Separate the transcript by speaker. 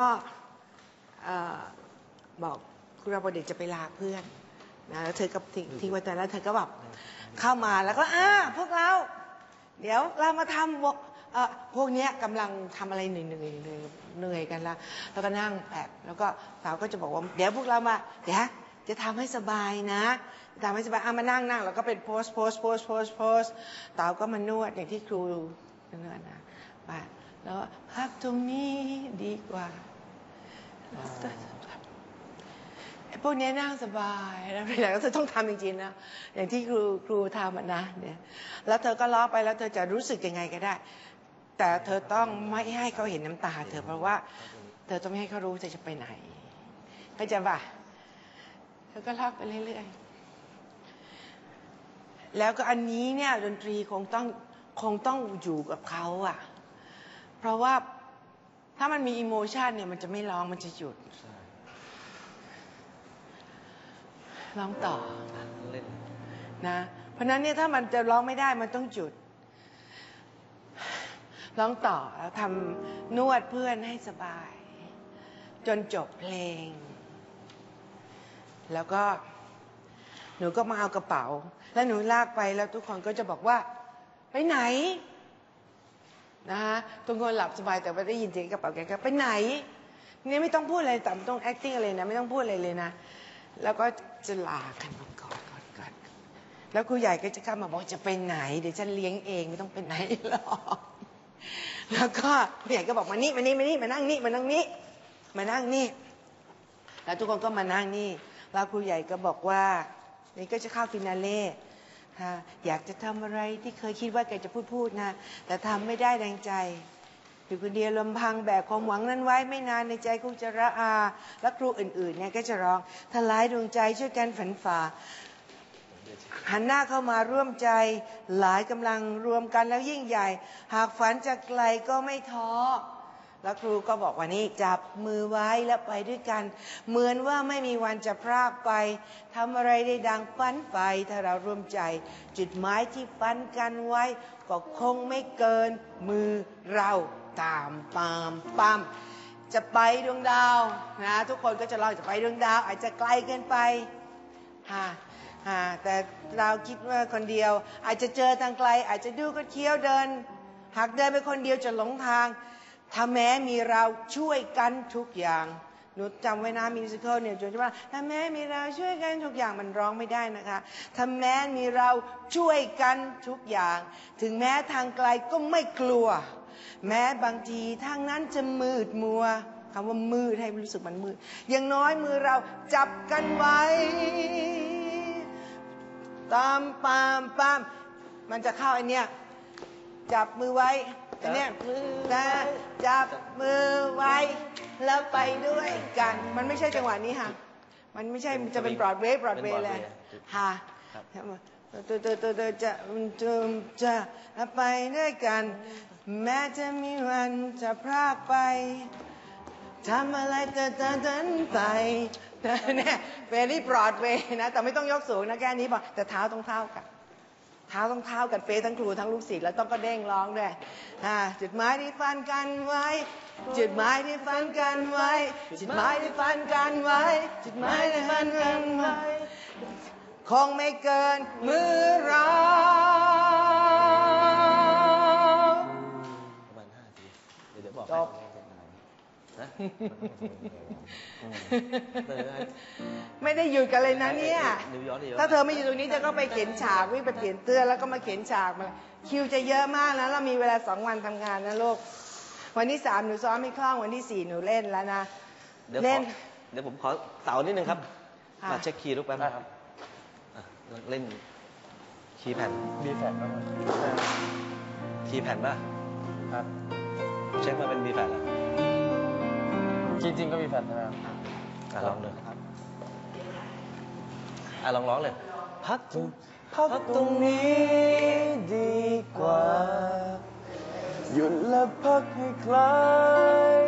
Speaker 1: ก็เอ่อบอกคุณเราเด็กจะไปลาเพื่อนนะแล้วเธอก็ทิ้งทิ้งไว้ตอนนั้นเธอก็แบบเข้ามาแล้วก็อ่าพวกเรา เดี๋ยวเรามาทำวกเอ่อพวกเนี้ยกำลังทำอะไรเหนื่อยเหนื่อยเหนื่อยเหนื่อยกันละแล้วก็นั่งแอบแล้วก็สาวก็จะบอกว่าเดี๋ยวพวกเรามาเดี๋ยวจะทำให้สบายนะจะทำให้สบายอะมานั่งนั่งแล้วก็เป็นโพสโพสโพสโพสโพสสาวก็มานวดอย่างที่ครูนวดนะ มาแล้วพักตรงนี้ดีกว่าไอ้พวกนี้นั่งสบายแล้วแล้วเธอต้องทำจริงๆนะอย่างที่ครูครูทำนะเนี่ยแล้วเธอก็ล้อไปแล้วเธอจะรู้สึกยังไงก็ได้ แต่เธอต้องไม่ให้เขาเห็นน้ำตา เธอเพราะว่า เธอต้องไม่ให้เขารู้เธอจะไปไหนเข้าใจป่ะเธอก็ลากไปเรื่อยๆแล้วก็อันนี้เนี่ยดนตรีคงต้องคงต้องอยู่กับเขาอะ เพราะว่าถ้ามันมีอิโมชันเนี่ยมันจะไม่ร้องมันจะหยุด
Speaker 2: ใช่
Speaker 1: ร้องต่อ
Speaker 2: เล่น
Speaker 1: นะเพราะฉะนั้นเนี่ยถ้ามันจะร้องไม่ได้มันต้องหยุดร้องต่อแล้วทำนวดเพื่อนให้สบาย จนจบเพลง แล้วก็หนูก็มาเอากระเป๋า แล้วหนูลากไปแล้วทุกคนก็จะบอกว่า ไปไหน นะคะทุกคนหลับสบายแต่ว่าได้ยินเสียงกระเป๋าแกก็ไปไหนเนี่ยไม่ต้องพูดอะไรแต่ไม่ต้อง acting อะไรนะไม่ต้องพูดอะไรเลยนะ แล้วก็จะลากันมากอดกอดกอดแล้วครูใหญ่ก็จะเข้ามาบอกจะไปไหนเดี๋ยวฉันเลี้ยงเองไม่ต้องไปไหนหรอกแล้วก็ครูใหญ่ก็บอกมานี่มานี่มานี่มานั่งนี่มานั่งนี่มานั่งนี่แล้วทุกคนก็มานั่งนี่แล้วครูใหญ่ก็บอกว่านี่ก็จะเข้าฟินาเล่ ฮะอยากจะทำอะไรที่เคยคิดว่าแกจะพูดพูดนะ แต่ทำไม่ได้แรงใจอยู่คนเดียวลำพังแบกความหวังนั้นไว้ไม่นานในใจคงจะระอา และครูอื่นๆเนี่ยก็จะร้องทลายดวงใจช่วยกันฝันฝ่า หันหน้าเข้ามาร่วมใจหลายกำลังรวมกันแล้วยิ่งใหญ่ หากฝันจะไกลก็ไม่ท้อ แล้วครูก็บอกว่านี่จับมือไว้แล้วไปด้วยกัน เหมือนว่าไม่มีวันจะพรากไปทำอะไรได้ดังฝันไปถ้าเราร่วมใจ จุดหมายที่ฝันกันไว้ ก็คงไม่เกิน มือเราตามปามปามจะไปดวงดาวนะทุกคนก็จะลองจะไปดวงดาว อาจจะไกลเกินไปฮะอ่าแต่เราคิดว่าคนเดียว อาจจะเจอทางไกล อาจจะดูก็เคี้ยวเดิน หากเดินไปคนเดียวจะหลงทาง ถ้าแม้มีเราช่วยกันทุกอย่างหนูจำไว้นะมิวสิควลเนี่ยจนว่าถ้าแม้มีเราช่วยกันทุกอย่างมันร้องไม่ได้นะคะถ้าแม้มีเราช่วยกันทุกอย่าง ถึงแม้ทางไกลก็ไม่กลัว แม้บางทีทางนั้นจะมืดมัวคำว่ามืดให้รู้สึกมันมืดอย่างน้อยมือเราจับกันไว้ ตามปามปามมันจะเข้าอันเนี้ยจับมือไว้ เนี้ยนะจับมือไว้ แล้วไปด้วยกัน มันไม่ใช่จังหวะนี้ค่ะ มันไม่ใช่มันจะเป็นบรอดเวย์บรอดเวย์เลยค่ะตัวตัวตัวตัวจะจะจะไปด้วยกัน แม้จะมีวันจะพรากไปทำอะไรเจะจะเดินไปเนี่ยเวลี่บรอดเวย์นะ แต่ไม่ต้องยกสูงนะแค่นี้พอแต่เท้าต้องเท่ากัน เท้าต้องเท้ากันเป๊ะทั้งครูทั้งลูกศิษย์แล้วต้องก็เด้งร้องด้วยจุดหมายที่ฟันกันไว้ จุดหมายที่ฟันกันไว้ จุดหมายที่ฟันกันไว้ จุดหมายที่ฟันกันไว้ คงไม่เกินมือเรา
Speaker 2: ได้
Speaker 1: ไม่ได้หยุดกันเลยนะเนี่ย
Speaker 2: นิวยอร์กนิวยอร์ก
Speaker 1: ถ้าเธอไม่อยู่ตรงนี้เธอก็ไปเขียนฉากวิ่งไปเขียนเตื้อนแล้วก็มาเขียนฉากมาคิวจะเยอะมากนะเรามีเวลาสองวันทำงานนะลูกวันที่สามหนูซ้อมไม่คล่องวันที่สี่หนูเล่นแล้วนะ
Speaker 2: เดี๋ยวข
Speaker 1: เล่
Speaker 2: อนเดี๋ยวผมขอเสานิดนึงครับ
Speaker 1: ค่ะ
Speaker 2: มาเช็คคีย์ลูกแป๊บนะครับอะเล่นคีย์แผ่น
Speaker 3: ดีแฟนบ้างครับ
Speaker 2: คีย์แผ่นป่ะ
Speaker 3: ครับ
Speaker 2: เช็คมาเป็นบีแผ่นแล้ว
Speaker 3: จริงๆก็มีแฟนนะครับ
Speaker 2: อะลองดูครับอะลองร้องเลย พักตรง
Speaker 3: พักตรงนี้ดีกว่า หยุดและพักให้คลาย